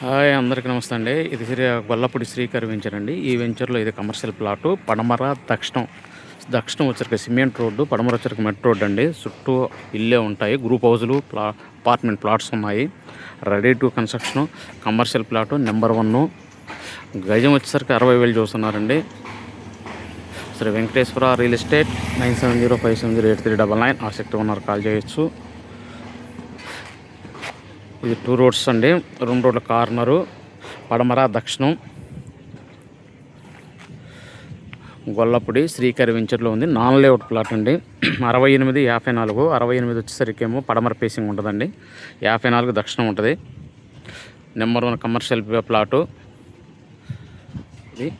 Hi అందరికీ నమస్తే అండి. ఇది శ్రీ గొల్లపూడి శ్రీకర్ వెంచర్ అండి. ఈ వెంచర్లో ఇది కమర్షియల్ ప్లాటు పడమర దక్షిణం దక్షిణం వచ్చరికి సిమెంట్ రోడ్డు పడమర వచ్చరికి మెట్ రోడ్ అండి. చుట్టూ ఇల్లే ఉంటాయి గ్రూప్ హౌజులు ప్లా అపార్ట్మెంట్ ప్లాట్స్ ఉన్నాయి. Ready to construction commercial plot number one. గజం వచ్చేసరికి అరవై వేలు చూస్తున్నారండి. Sri Venkateswara real estate nine seven zero five seven zero eight three double nine ఆసక్తి ఉన్నారు కాల్ చేయొచ్చు. ఇది టూ రోడ్స్ అండి. రెండు రోడ్ల కార్నరు. పడమర దక్షిణం. గొల్లపూడి శ్రీకరి వెంచర్లో ఉంది. నాన్ లేఅవుట్ ప్లాట్ అండి. అరవై ఎనిమిది యాభై నాలుగు అరవై ఎనిమిది వచ్చేసరికి ఏమో పడమర పేసింగ్ ఉంటుందండి. యాభై నాలుగు దక్షిణం ఉంటుంది. Number one commercial plot. ఇది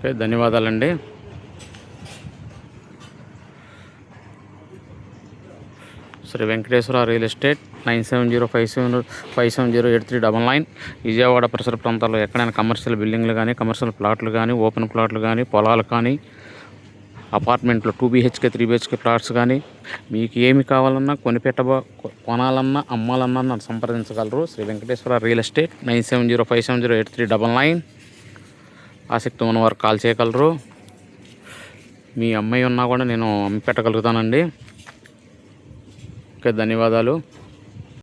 ఓకే ధన్యవాదాలండి. Sri Venkateswara real estate nine seven zero five seven five seven zero eight three double nine. Vijayawada పరిసర ప్రాంతాల్లో ఎక్కడైనా కమర్షియల్ బిల్డింగ్లు కానీ కమర్షియల్ ప్లాట్లు కానీ ఓపెన్ ప్లాట్లు కానీ పొలాలు కానీ అపార్ట్మెంట్లో two BHK three BHK plots కానీ మీకు ఏమి కావాలన్నా కొనిపెట్టబో కొనాలన్నా అమ్మాలన్నా నన్ను సంప్రదించగలరు. Sri Venkateswara real estate nine seven zero five seven zero eight three double nine. ఆసక్తి ఉన్నవారు కాల్ చేయగలరు. మీ అమ్మాయి ఉన్నా కూడా నేను అమ్మి పెట్టగలుగుతానండి. ఓకే ధన్యవాదాలు.